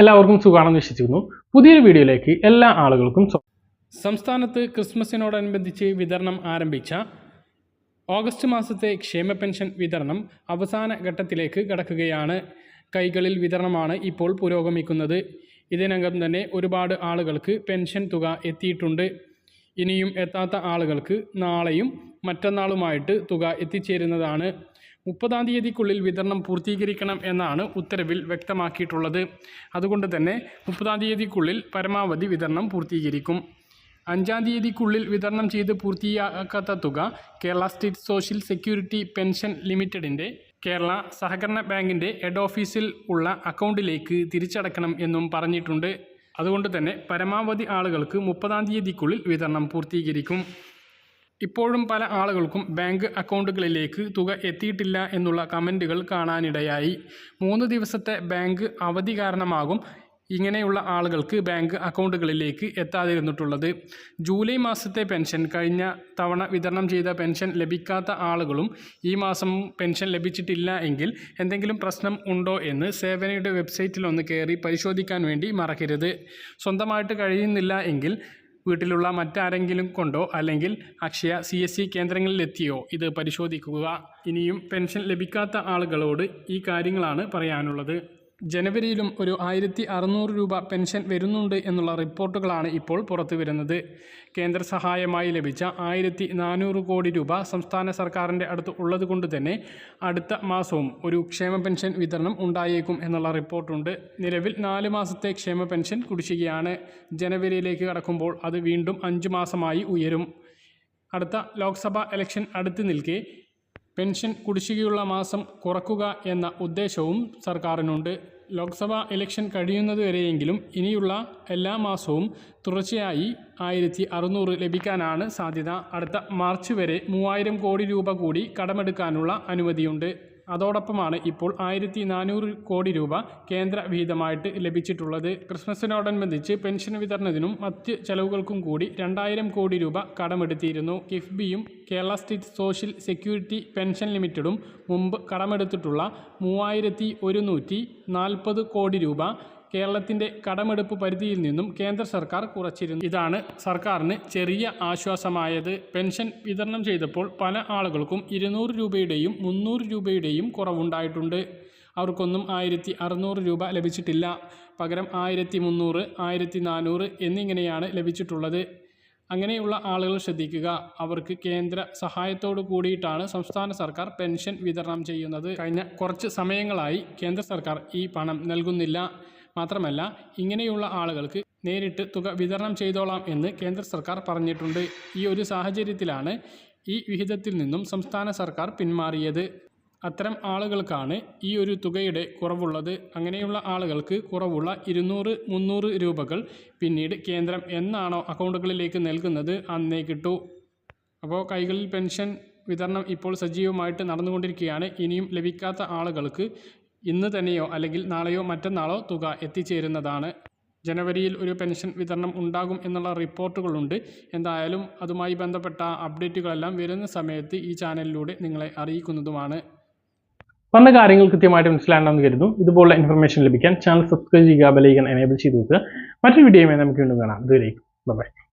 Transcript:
എല്ലാവർക്കും സുഖമാണെന്ന് വിശ്വസിക്കുന്നു. പുതിയൊരു വീഡിയോയിലേക്ക് എല്ലാ ആളുകൾക്കും. സംസ്ഥാനത്ത് ക്രിസ്മസിനോടനുബന്ധിച്ച് വിതരണം ആരംഭിച്ച ഓഗസ്റ്റ് മാസത്തെ ക്ഷേമ പെൻഷൻ വിതരണം അവസാന ഘട്ടത്തിലേക്ക് കടക്കുകയാണ്. കൈകളിൽ വിതരണമാണ് ഇപ്പോൾ പുരോഗമിക്കുന്നത്. ഇതിനകം തന്നെ ഒരുപാട് ആളുകൾക്ക് പെൻഷൻ തുക എത്തിയിട്ടുണ്ട്. ഇനിയും എത്താത്ത ആളുകൾക്ക് നാളെയും മറ്റന്നാളുമായിട്ട് തുക എത്തിച്ചേരുന്നതാണ്. മുപ്പതാം തീയതിക്കുള്ളിൽ വിതരണം പൂർത്തീകരിക്കണം എന്നാണ് ഉത്തരവിൽ വ്യക്തമാക്കിയിട്ടുള്ളത്. അതുകൊണ്ട് തന്നെ മുപ്പതാം തീയതിക്കുള്ളിൽ പരമാവധി വിതരണം പൂർത്തീകരിക്കും. അഞ്ചാം തീയതിക്കുള്ളിൽ വിതരണം ചെയ്ത് പൂർത്തിയാക്കാത്ത തുക Kerala state social security pension ലിമിറ്റഡിന്റെ കേരള സഹകരണ ബാങ്കിന്റെ ഹെഡ് ഓഫീസിൽ ഉള്ള അക്കൗണ്ടിലേക്ക് തിരിച്ചടക്കണം എന്നും പറഞ്ഞിട്ടുണ്ട്. അതുകൊണ്ട് തന്നെ പരമാവധി ആളുകൾക്ക് മുപ്പതാം തീയതിക്കുള്ളിൽ വിതരണം പൂർത്തീകരിക്കും. ഇപ്പോഴും പല ആളുകൾക്കും ബാങ്ക് അക്കൗണ്ടുകളിലേക്ക് തുക എത്തിയിട്ടില്ല എന്നുള്ള കമന്റുകൾ കാണാനിടയായി. മൂന്ന് ദിവസത്തെ ബാങ്ക് അവധി കാരണമാകും ഇങ്ങനെയുള്ള ആളുകൾക്ക് ബാങ്ക് അക്കൗണ്ടുകളിലേക്ക് എത്താതിരുന്നിട്ടുള്ളത്. ജൂലൈ മാസത്തെ പെൻഷൻ കഴിഞ്ഞ തവണ വിതരണം ചെയ്ത പെൻഷൻ ലഭിക്കാത്ത ആളുകളും ഈ മാസം പെൻഷൻ ലഭിച്ചിട്ടില്ല എങ്കിൽ എന്തെങ്കിലും പ്രശ്നം ഉണ്ടോ എന്ന് സേവനയുടെ വെബ്സൈറ്റിൽ ഒന്ന് കയറി പരിശോധിക്കാൻ വേണ്ടി മറക്കരുത്. സ്വന്തമായിട്ട് കഴിയുന്നില്ല എങ്കിൽ വീട്ടിലുള്ള മറ്റാരെങ്കിലും കൊണ്ടോ അല്ലെങ്കിൽ അക്ഷയ സി എസ് സി കേന്ദ്രങ്ങളിലെത്തിയോ? ഇത് പരിശോധിക്കുക. ഇനിയും പെൻഷൻ ലഭിക്കാത്ത ആളുകളോട് ഈ കാര്യങ്ങളാണ് പറയാനുള്ളത്. ജനുവരിയിലും ഒരു ആയിരത്തി അറുന്നൂറ് രൂപ പെൻഷൻ വരുന്നുണ്ട് എന്നുള്ള റിപ്പോർട്ടുകളാണ് ഇപ്പോൾ പുറത്തു വരുന്നത് കേന്ദ്ര സഹായമായി ലഭിച്ച ആയിരത്തി നാനൂറ് കോടി രൂപ സംസ്ഥാന സർക്കാരിന്റെ അടുത്ത് ഉള്ളതുകൊണ്ട് തന്നെ അടുത്ത മാസവും ഒരു ക്ഷേമ പെൻഷൻ വിതരണം ഉണ്ടായേക്കും എന്നുള്ള റിപ്പോർട്ടുണ്ട്. നിലവിൽ നാല് മാസത്തെ ക്ഷേമ പെൻഷൻ കുടിശ്ശികയാണ്. ജനുവരിയിലേക്ക് കടക്കുമ്പോൾ അത് വീണ്ടും അഞ്ച് മാസമായി ഉയരും. അടുത്ത ലോക്സഭാ ഇലക്ഷൻ അടുത്ത് നിൽക്കെ പെൻഷൻ കുടിശ്ശികയുള്ള മാസം കുറക്കുക എന്ന ഉദ്ദേശവും സർക്കാരിനുണ്ട്. ലോക്സഭാ ഇലക്ഷൻ കഴിയുന്നതുവരെയെങ്കിലും ഇനിയുള്ള എല്ലാ മാസവും തുടർച്ചയായി ആയിരത്തി അറുന്നൂറ് ലഭിക്കാനാണ് സാധ്യത. അടുത്ത മാർച്ച് വരെ മൂവായിരം കോടി രൂപ കൂടി കടമെടുക്കാനുള്ള അനുമതിയുണ്ട്. അതോടൊപ്പമാണ് ഇപ്പോൾ ആയിരത്തി നാനൂറ് കോടി രൂപ കേന്ദ്ര വിഹിതമായിട്ട് ലഭിച്ചിട്ടുള്ളത്. ക്രിസ്മസിനോടനുബന്ധിച്ച് പെൻഷൻ വിതരണത്തിനും മറ്റ് ചെലവുകൾക്കും കൂടി രണ്ടായിരം കോടി രൂപ കടമെടുത്തിയിരുന്നു. കിഫ്ബിയും Kerala state social security pension ലിമിറ്റഡും മുമ്പ് കടമെടുത്തിട്ടുള്ള മൂവായിരത്തി ഒരുന്നൂറ്റി നാൽപ്പത് കോടി രൂപ കേരളത്തിന്റെ കടമെടുപ്പ് പരിധിയിൽ നിന്നും കേന്ദ്ര സർക്കാർ കുറച്ചിരുന്നു. ഇതാണ് സർക്കാരിന് ചെറിയ ആശ്വാസമായത്. പെൻഷൻ വിതരണം ചെയ്തപ്പോൾ പല ആളുകൾക്കും ഇരുന്നൂറ് രൂപയുടെയും മുന്നൂറ് രൂപയുടെയും കുറവുണ്ടായിട്ടുണ്ട്. അവർക്കൊന്നും ആയിരത്തി അറുന്നൂറ് രൂപ ലഭിച്ചിട്ടില്ല. പകരം ആയിരത്തി മുന്നൂറ് ആയിരത്തി നാനൂറ് എന്നിങ്ങനെയാണ് ലഭിച്ചിട്ടുള്ളത്. അങ്ങനെയുള്ള ആളുകൾ ശ്രദ്ധിക്കുക. അവർക്ക് കേന്ദ്ര സഹായത്തോടു കൂടിയിട്ടാണ് സംസ്ഥാന സർക്കാർ പെൻഷൻ വിതരണം ചെയ്യുന്നത്. കഴിഞ്ഞ കുറച്ച് സമയങ്ങളായി കേന്ദ്ര സർക്കാർ ഈ പണം നൽകുന്നില്ല. മാത്രമല്ല ഇങ്ങനെയുള്ള ആളുകൾക്ക് നേരിട്ട് തുക വിതരണം ചെയ്തോളാം എന്ന് കേന്ദ്ര സർക്കാർ പറഞ്ഞിട്ടുണ്ട്. ഈ ഒരു സാഹചര്യത്തിലാണ് ഈ വിഹിതത്തിൽ നിന്നും സംസ്ഥാന സർക്കാർ പിന്മാറിയത്. അത്തരം ആളുകൾക്കാണ് ഈ ഒരു തുകയുടെ കുറവുള്ളത്. അങ്ങനെയുള്ള ആളുകൾക്ക് കുറവുള്ള ഇരുന്നൂറ് മുന്നൂറ് രൂപകൾ പിന്നീട് കേന്ദ്രം എന്നാണോ അക്കൗണ്ടുകളിലേക്ക് നൽകുന്നത് അന്നേ കിട്ടൂ. അപ്പോൾ കൈകളിൽ പെൻഷൻ വിതരണം ഇപ്പോൾ സജീവമായിട്ട് നടന്നുകൊണ്ടിരിക്കുകയാണ്. ഇനിയും ലഭിക്കാത്ത ആളുകൾക്ക് ഇന്ന് തന്നെയോ അല്ലെങ്കിൽ നാളെയോ മറ്റന്നാളോ തുക എത്തിച്ചേരുന്നതാണ്. ജനുവരിയിൽ ഒരു പെൻഷൻ വിതരണം ഉണ്ടാകും എന്നുള്ള റിപ്പോർട്ടുകളുണ്ട്. എന്തായാലും അതുമായി ബന്ധപ്പെട്ട അപ്ഡേറ്റുകളെല്ലാം വരുന്ന സമയത്ത് ഈ ചാനലിലൂടെ നിങ്ങളെ അറിയിക്കുന്നതുമാണ്. പറഞ്ഞ കാര്യങ്ങൾ കൃത്യമായിട്ട് മനസ്സിലാണെന്ന് കരുതുന്നു. ഇതുപോലുള്ള ഇൻഫർമേഷൻ ലഭിക്കാൻ ചാനൽ സബ്സ്ക്രൈബ് ചെയ്യുക ബെലൈക്കൻ എനേബിൾ ചെയ്ത് വെക്കുക. മറ്റൊരു വീഡിയോയുമായി നമുക്ക് വീണ്ടും കാണാം. ഇതുവരെയും ബൈ